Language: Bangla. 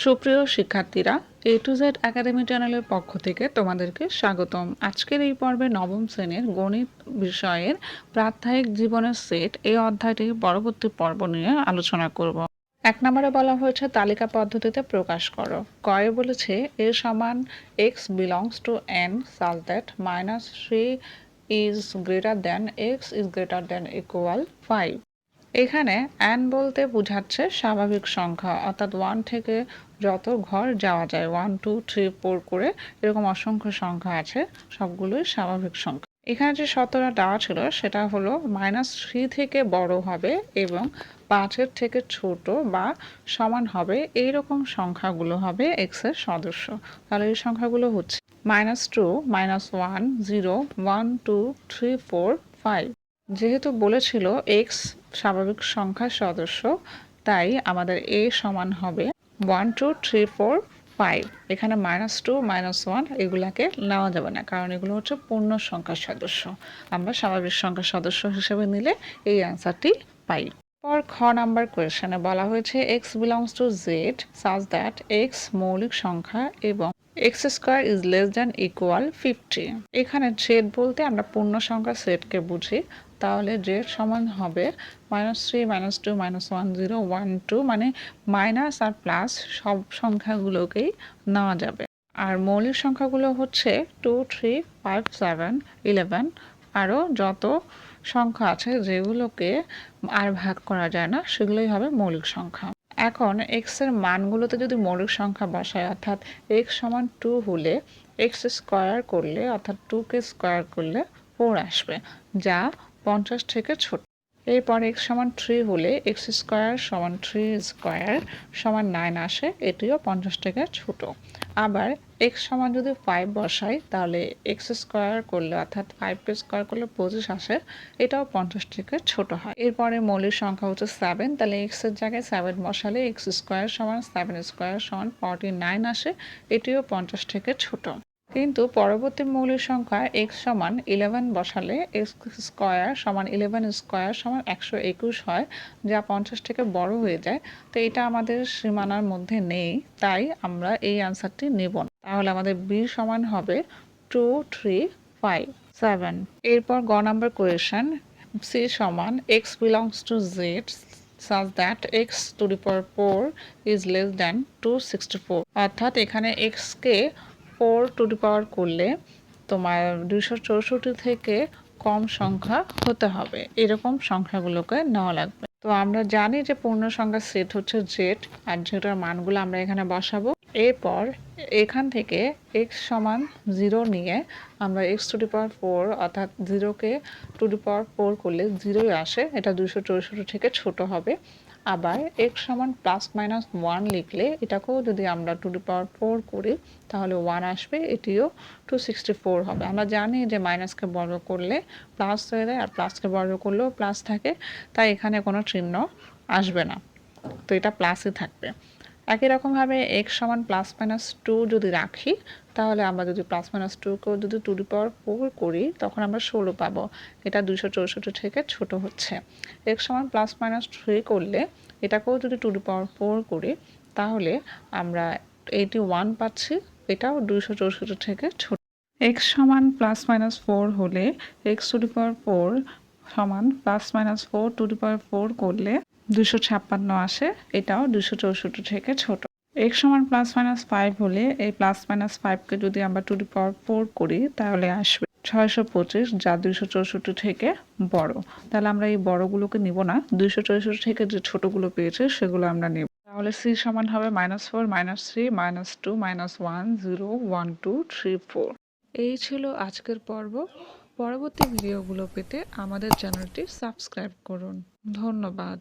সুপ্রিয় শিক্ষার্থীরা এ টু জেড একাডেমি চ্যানেলের পক্ষ থেকে তোমাদেরকে স্বাগতম। আজকের এই পর্বে নবম শ্রেণির গণিত বিষয়ের প্রাত্যহিক জীবনের সেট এই অধ্যায়টি পরবর্তী পর্ব নিয়ে আলোচনা করব। এক নম্বরে বলা হয়েছে, তালিকা পদ্ধতিতে প্রকাশ করো। কয়ে বলেছে এ সমান x belongs to N such that minus three is greater than x is greater than equal five এখানে অ্যান বলতে বোঝাচ্ছে স্বাভাবিক সংখ্যা, অর্থাৎ ওয়ান থেকে যত ঘর যাওয়া যায় ওয়ান টু থ্রি ফোর করে এরকম অসংখ্য সংখ্যা আছে, সবগুলোই স্বাভাবিক সংখ্যা। এখানে যে শতটা দেওয়া ছিল, সেটা হলো মাইনাস থ্রি থেকে বড় হবে এবং পাঁচের থেকে ছোট বা সমান হবে এইরকম সংখ্যাগুলো হবে এক্সের সদস্য। তাহলে এই সংখ্যাগুলো হচ্ছে minus two minus one zero one two three four five যেহেতু বলেছিল এক্স স্বাভাবিক সংখ্যার সদস্য, তাই আমাদের এ সমান হবে one two three four five এখানে মাইনাস টু মাইনাস ওয়ান এগুলাকে নেওয়া যাবে না, কারণ এগুলো হচ্ছে পূর্ণ সংখ্যার সদস্য। আমরা স্বাভাবিক সংখ্যার সদস্য হিসেবে নিলে এই অ্যান্সারটি পাই। পর খ নাম্বার কোয়েশনে বলা হয়েছে x belongs to Z such that x মৌলিক সংখ্যা এবং x square is less than equal fifty এখানে জেড বলতে আমরা পূর্ণ সংখ্যার সেটকে বুঝি তাহলে জেড সমান হবে minus three minus two minus one zero one two মানে মাইনাস আর প্লাস সব সংখ্যাগুলোকেই নেওয়া যাবে। আর মৌলিক সংখ্যাগুলো হচ্ছে two three five seven eleven আরও যত সংখ্যা আছে যেগুলোকে আর ভাগ করা যায় না, সেগুলোই হবে মৌলিক সংখ্যা। এখন এক্সের মানগুলোতে যদি মৌলিক সংখ্যা বসায়, অর্থাৎ এক্স সমান টু হলে এক্স স্কোয়ার করলে, অর্থাৎ টুকে স্কোয়ার করলে ফোর আসবে, যা পঞ্চাশ থেকে ছোট। এরপর এক্স সমান থ্রি হলে এক্স স্কোয়ার সমান থ্রি স্কোয়ার সমান নাইন আসে, এটিও পঞ্চাশ থেকে ছোট। আবার এক্স সমান যদি ফাইভ বসাই, তাহলে এক্স স্কোয়ার করলে, অর্থাৎ ফাইভকে স্কোয়ার করলে পঁচিশ আসে, এটাও পঞ্চাশ থেকে ছোট হয়। এরপরে মৌলিক সংখ্যা হচ্ছে সেভেন তাহলে এক্সের জায়গায় সেভেন বসালে এক্স স্কোয়ার সমান সেভেন স্কোয়ার সমান ফর্টি নাইন আসে, এটিও পঞ্চাশ থেকে ছোট। কিন্তু পরবর্তী মৌলিক সংখ্যা এক্স সমান ইলেভেন বসালে এক্স স্কোয়ার সমান ইলেভেন স্কোয়ার সমান একশো একুশ হয়, যা পঞ্চাশ থেকে বড় হয়ে যায়। তো এটা আমাদের সীমানার মধ্যে নেই, তাই আমরা এই আনসারটি নেব না। তাহলে আমাদের বি সমান হবে টু থ্রি ফাইভ সেভেন এরপর গ নাম্বার কোয়েশন সি সমান x belongs to Z such such that x to the power 4 is less than 264 অর্থাৎ এখানে x কে ফোর টু দি পাওয়ার করলে তোমার দুশো চৌষট্টি থেকে কম সংখ্যা হতে হবে। এরকম সংখ্যাগুলোকে নেওয়া লাগবে। তো আমরা জানি যে পূর্ণ সংখ্যার সেট হচ্ছে জেড আর যেটার মানগুলো আমরা এখানে বসাবো। এরপর এখান থেকে এক্স সমান জিরো নিয়ে আমরা x to the power four অর্থাৎ জিরোকে টু ডি পাওয়ার ফোর করলে জিরোই আসে। এটা দুশো চৌষট্টি থেকে ছোট হবে। আবার এক্স সমান প্লাস মাইনাস ওয়ান লিখলে এটাকেও যদি আমরা টু ডি পাওয়ার ফোর করি, তাহলে ওয়ান আসবে, এটিও টু সিক্সটি ফোর হবে। আমরা জানি যে মাইনাসকে বর্গ করলে প্লাস হয়ে যায়, আর প্লাসকে বর্গ করলেও প্লাস থাকে, তাই এখানে কোনো চিহ্ন আসবে না। তো এটা প্লাসই থাকবে। একই রকমভাবে এক্স সমান প্লাস মাইনাস টু যদি রাখি, তাহলে আমরা যদি প্লাস মাইনাস টুকেও যদি টু ডি পাওয়ার ফোর করি, তখন আমরা ষোলো পাবো। এটা দুশো চৌষট্টি থেকে ছোট হচ্ছে। এক্স সমান প্লাস মাইনাস থ্রি করলে এটাকেও যদি টু ডি পাওয়ার ফোর করি, তাহলে আমরা এইটি ওয়ান পাচ্ছি। এটাও দুশো চৌষট্টি থেকে ছোট। এক্স সমান প্লাস মাইনাস ফোর হলে x to the power four সমান plus minus four to the power four করলে দুশো ছাপ্পান্ন আসে। এটাও দুশো চৌষট্টি থেকে ছোট। এক্স সমান প্লাস মাইনাস ফাইভ হলে এই প্লাস মাইনাস ফাইভকে যদি আমরা টু পাওয়ার ফোর করি, তাহলে আসবে ছয়শো পঁচিশ, যা দুইশো চৌষট্টি থেকে বড়। তাহলে আমরা এই বড়গুলোকে নিব না। দুইশো চৌষট্টি থেকে যে ছোটগুলো পেয়েছে, সেগুলো আমরা নেব। তাহলে সি সমান হবে minus four minus three minus two minus one zero one two three four এই ছিল আজকের পর্ব। পরবর্তী ভিডিওগুলো পেতে আমাদের চ্যানেলটি সাবস্ক্রাইব করুন। ধন্যবাদ।